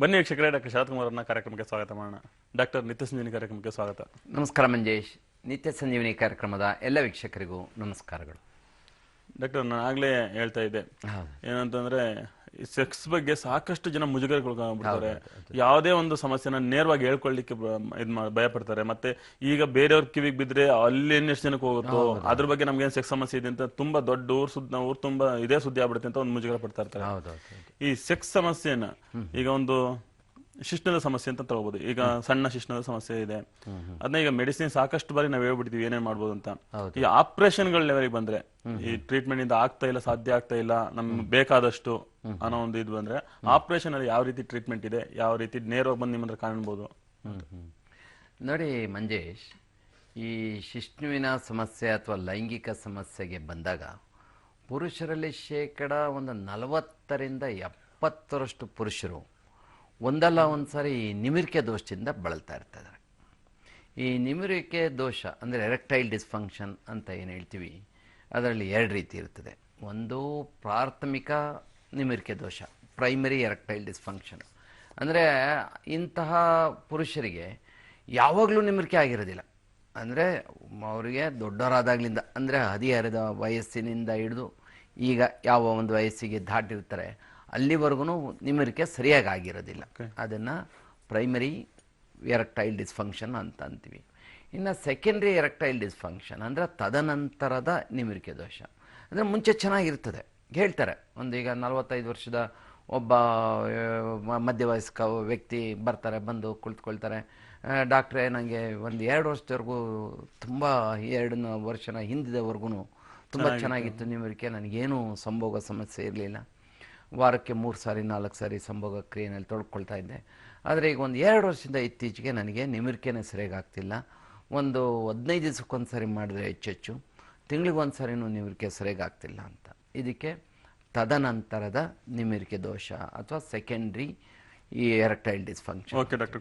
ಬನ್ನಿ ವೀಕ್ಷಕರೇ ಡಾಕ್ಟರ್ ಶರತ್ ಕುಮಾರ್ ಅವ್ರನ್ನ ಕಾರ್ಯಕ್ರಮಕ್ಕೆ ಸ್ವಾಗತ ಮಾಡೋಣ. ಡಾಕ್ಟರ್ ನಿತ್ಯ ಸಂಜೀವಿನಿ ಕಾರ್ಯಕ್ರಮಕ್ಕೆ ಸ್ವಾಗತ. ನಮಸ್ಕಾರ ಮಂಜೇಶ್. ನಿತ್ಯ ಸಂಜೀವಿನಿ ಕಾರ್ಯಕ್ರಮದ ಎಲ್ಲ ವೀಕ್ಷಕರಿಗೂ ನಮಸ್ಕಾರಗಳು. ಡಾಕ್ಟರ್ ನಾನು ಆಗಲೇ ಹೇಳ್ತಾ ಇದ್ದೆ. ಏನಂತಂದ್ರೆ ಸೆಕ್ಸ್ ಬಗ್ಗೆ ಸಾಕಷ್ಟು ಜನ ಮುಜುಗರಗೊಳ್ಕೊಂಡ್ಬಿಡ್ತಾರೆ ಯಾವುದೇ ಒಂದು ಸಮಸ್ಯೆನ ನೇರವಾಗಿ ಹೇಳ್ಕೊಳ್ಳಿಕ್ಕೆ ಇದ್ ಭಯ ಪಡ್ತಾರೆ ಮತ್ತೆ ಈಗ ಬೇರೆಯವ್ರ ಕಿವಿಗೆ ಬಿದ್ರೆ ಅಲ್ಲಿ ಎಷ್ಟು ಜನಕ್ಕೆ ಹೋಗುತ್ತೋ ಅದ್ರ ಬಗ್ಗೆ ನಮ್ಗೆ ಏನ್ ಸೆಕ್ಸ್ ಸಮಸ್ಯೆ ಇದೆ ಅಂತ ತುಂಬಾ ದೊಡ್ಡ ಊರ್ ಸುದ್ದ ಊರ್ ತುಂಬಾ ಇದೇ ಸುದ್ದಿ ಆಗ್ಬಿಡುತ್ತೆ ಅಂತ ಒಂದು ಮುಜುಗರ ಪಡ್ತಾ ಇರ್ತಾರೆ. ಈ ಸೆಕ್ಸ್ ಸಮಸ್ಯೆನ ಈಗ ಒಂದು ಶಿಶ್ನದ ಸಮಸ್ಯೆ ಅಂತ ತಗೋಬಹುದು ಈಗ ಸಣ್ಣ ಶಿಶ್ನದ ಸಮಸ್ಯೆ ಇದೆ. ಅದನ್ನ ಈಗ ಮೆಡಿಸಿನ್ ಸಾಕಷ್ಟು ಬಾರಿ ನಾವು ಹೇಳ್ಬಿಡ್ತೀವಿ ಏನೇನ್ ಮಾಡ್ಬೋದು ಅಂತ. ಈ ಆಪರೇಷನ್ಗಳ ಲೆವೆಲ್ಗೆ ಬಂದ್ರೆ ಈ ಟ್ರೀಟ್ಮೆಂಟ್ ಇಂದ ಆಗ್ತಾ ಇಲ್ಲ ಸಾಧ್ಯ ಆಗ್ತಾ ಇಲ್ಲ ನಮ್ಗೆ ಬೇಕಾದಷ್ಟು ಅನ್ನೋ ಒಂದು ಇದು ಬಂದ್ರೆ ಆಪರೇಷನ್ ಅಲ್ಲಿ ಯಾವ ರೀತಿ ಟ್ರೀಟ್ಮೆಂಟ್ ಇದೆ ಯಾವ ರೀತಿ ನೇರವಾಗಿ ಬಂದು ನಿಮ್ಮ ಹತ್ರ ಕಾಣ್ಬೋದು ನೋಡಿ ಮಂಜೇಶ್ ಈ ಶಿಷ್ಣುವಿನ ಸಮಸ್ಯೆ ಅಥವಾ ಲೈಂಗಿಕ ಸಮಸ್ಯೆಗೆ ಬಂದಾಗ ಪುರುಷರಲ್ಲಿ ಶೇಕಡ ಒಂದು ನಲವತ್ತರಿಂದ ಎಪ್ಪತ್ತರಷ್ಟು ಪುರುಷರು ಒಂದಲ್ಲ ಒಂದು ಸಾರಿ ಈ ನಿಮಿರಿಕೆ ದೋಷದಿಂದ ಬಳಲ್ತಾ ಇರ್ತಾರೆ ಈ ನಿಮಿರಿಕೆ ದೋಷ ಅಂದರೆ ಎರೆಕ್ಟೈಲ್ ಡಿಸ್ಫಂಕ್ಷನ್ ಅಂತ ಏನು ಹೇಳ್ತೀವಿ ಅದರಲ್ಲಿ ಎರಡು ರೀತಿ ಇರ್ತದೆ. ಒಂದು ಪ್ರಾಥಮಿಕ ನಿಮಿರಿಕೆ ದೋಷ ಪ್ರೈಮರಿ ಎರೆಕ್ಟೈಲ್ ಡಿಸ್ಫಂಕ್ಷನ್ ಅಂದರೆ ಇಂತಹ ಪುರುಷರಿಗೆ ಯಾವಾಗಲೂ ನಿಮಿರಿಕೆ ಆಗಿರೋದಿಲ್ಲ. ಅಂದರೆ ಅವರಿಗೆ ದೊಡ್ಡವರಾದಾಗ್ಲಿಂದ ಅಂದರೆ ಹದಿಹರೆದ ವಯಸ್ಸಿನಿಂದ ಹಿಡಿದು ಈಗ ಯಾವ ಒಂದು ವಯಸ್ಸಿಗೆ ದಾಟಿರ್ತಾರೆ ಅಲ್ಲಿವರೆಗೂ ನಿಮಿರಿಕೆ ಸರಿಯಾಗಿ ಆಗಿರೋದಿಲ್ಲ. ಅದನ್ನು ಪ್ರೈಮರಿ ಎರೆಕ್ಟೈಲ್ ಡಿಸ್ಫಂಕ್ಷನ್ ಅಂತ ಅಂತೀವಿ. ಇನ್ನು ಸೆಕೆಂಡ್ರಿ ಎರೆಕ್ಟೈಲ್ ಡಿಸ್ಫಂಕ್ಷನ್ ಅಂದರೆ ತದನಂತರದ ನಿಮಿರಿಕೆ ದೋಷ. ಅಂದರೆ ಮುಂಚೆ ಚೆನ್ನಾಗಿರ್ತದೆ. ಹೇಳ್ತಾರೆ. ಒಂದು ಈಗ ನಲವತ್ತೈದು ವರ್ಷದ ಒಬ್ಬ ಮಧ್ಯವಯಸ್ಕ ವ್ಯಕ್ತಿ ಬರ್ತಾರೆ ಬಂದು ಕುಳಿತುಕೊಳ್ತಾರೆ. ಡಾಕ್ಟ್ರೇ ನನಗೆ ಒಂದು ಎರಡು ವರ್ಷದವರೆಗೂ ತುಂಬ ಎರಡು ವರ್ಷನ ಹಿಂದಿದವರೆಗೂ ತುಂಬ ಚೆನ್ನಾಗಿತ್ತು. ನಿಮಿರಿಕೆ ನನಗೇನು ಸಂಭೋಗ ಸಮಸ್ಯೆ ಇರಲಿಲ್ಲ. ವಾರಕ್ಕೆ ಮೂರು ಸಾರಿ ನಾಲ್ಕು ಸಾರಿ ಸಂಭೋಗ ಕ್ರಿಯೆನಲ್ಲಿ ತೊಡ್ಕೊಳ್ತಾ ಇದ್ದೆ. ಆದರೆ ಈಗ ಒಂದು ಎರಡು ವರ್ಷದಿಂದ ಇತ್ತೀಚೆಗೆ ನನಗೆ ನಿಮಿರಿಕೆನೇ ಸರಿಯಾಗಿ ಆಗ್ತಿಲ್ಲ ಒಂದು ಹದಿನೈದು ದಿವಸಕ್ಕೊಂದು ಸಾರಿ ಮಾಡಿದ್ರೆ ಹೆಚ್ಚೆಚ್ಚು ತಿಂಗಳಿಗೊಂದು ಸಾರಿನೂ ನಿಮಿರಿಕೆ ಸರಿಯಾಗಿ ಆಗ್ತಿಲ್ಲ ಅಂತ. ಇದಕ್ಕೆ ತದನಂತರದ ನಿಮಿರಿಕೆ ದೋಷ ಅಥವಾ ಸೆಕೆಂಡ್ರಿ ಈ ಎರೆಕ್ಟೈಲ್ ಡಿಸ್ಫಂಕ್ಷನ್ ಓಕೆ ಡಾಕ್ಟರ್